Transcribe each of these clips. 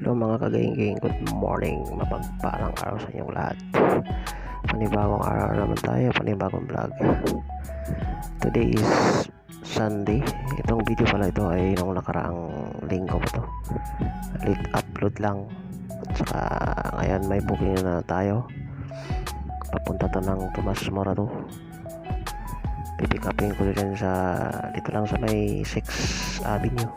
Hello mga kagainging, good morning. Mapagpalang araw sa inyong lahat. Panibagong araw naman tayo, panibagong vlog. Today is Sunday. Itong video pala ito ay nung nakaraang linggo pa to. Late upload lang. At saka ngayon may booking na tayo. Papunta to ng Tomas Morato. Pipick upin ko dyan sa dito lang sa may 6th Avenue.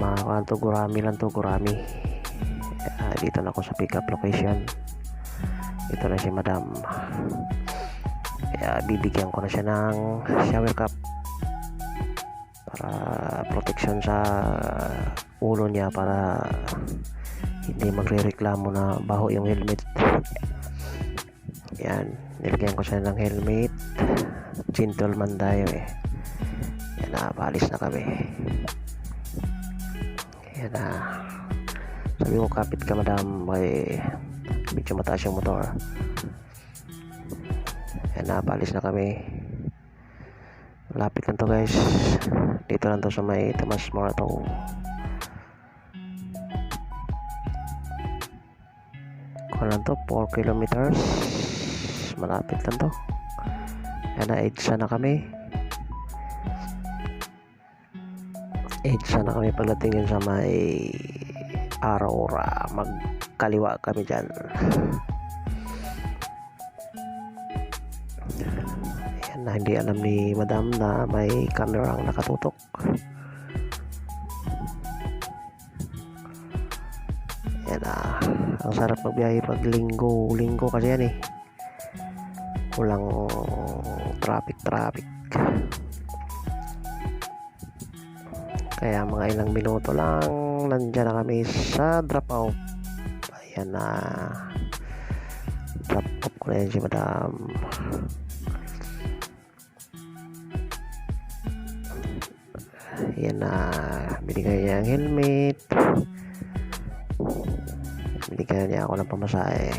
Mga kanto gurami lang to gurami Ah, dito na ako sa pick up location. Ito na si madam. Kaya bibigyan ko na siya ng shower cap para protection sa ulo niya para hindi magre-reklamo na baho yung helmet. Yan nilagyan ko siya ng helmet. Gentleman tayo eh. Yan na na kami yan na. Sabi ko, kapit ka madam. May medyo mataas yung motor. Yan na, palis na kami. Lapit lang to guys. Dito lang to sa may Tomas Morato. Kung lang to, 4 kilometers. Malapit lang to. Yan na, EDSA na kami. EDSA na kami pagdating sa may Aurora. Magkaliwa kami dyan. Yan na, hindi alam ni madam na may camera ang nakatutok. Yan na. Ang sarap magbiyahe pag linggo. Linggo kasi yan eh. Walang traffic-traffic. Kaya mga ilang minuto lang nandyan na kami sa drop off. Ayan na. Drop off ko na yan si madam. Ayan na. Binigay niya ang helmet. Binigyan niya ako ng pamasahe.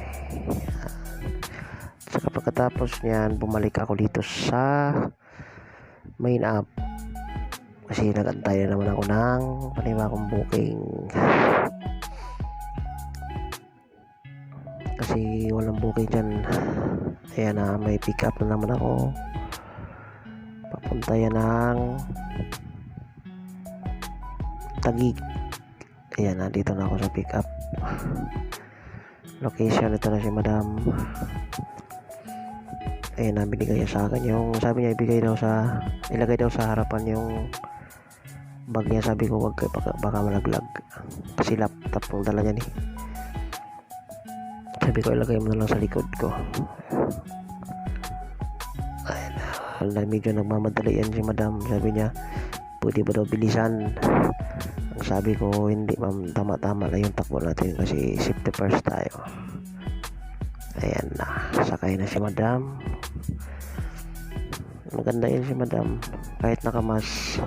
Saka pagkatapos niyan, bumalik ako dito sa main app kasi nagantay na naman ako ng panibagong booking. Kasi walang booking dyan. Ayan na may pick up na naman ako. Papunta yan ng Tagig ayan na dito na ako sa pick up. Location ito na si madam. Ayan na binigay niya sa akin yung sabi niya ibigay daw sa ilagay daw sa harapan yung bag niya sabi ko wag baka, baka malaglag. Kasi laptop ang dala niya ni. Sabi ko ilagay mo na lang sa likod ko. Ayun na medyo nagmamadali yan si madam. Sabi niya pwede ba daw bilisan? Ang sabi ko hindi ma'am. Tama tama na yung takbo natin kasi safety first tayo. Ayan na sakay na si madam. Maganda yun si madam. Kahit nakamas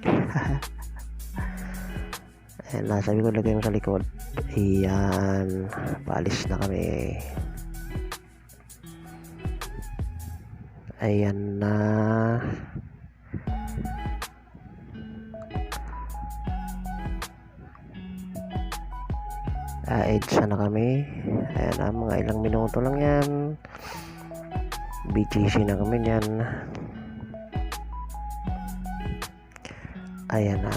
Ayan na, sabi ko lagay mo sa likod. Ayan, paalis na kami. Ayan na. Ah, EDSA na kami. Ayan na, mga ilang minuto lang yan. BGC na kami yan. Ayan na.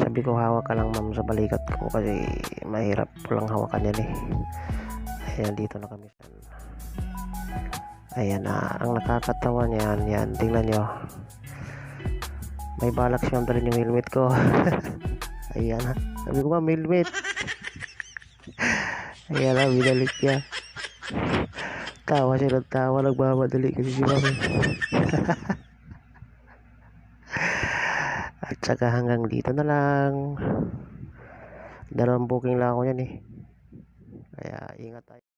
Sabi ko hawak ka lang ma'am sa balikat ko kasi mahirap lang hawakan yan eh. Ayan dito na kami. Ayan na. Ang nakakatawa niyan. Yan. Tingnan nyo. May balak siyang dalhin yung helmet ko. Ayan na. Sabi ko ma'am helmet. Ayan na. Binalik niya. Tawa siya ng tawa. Kasi si ma'am. At saka hanggang dito na lang. Dalawang booking lang ako yan eh. Kaya ingat tayo.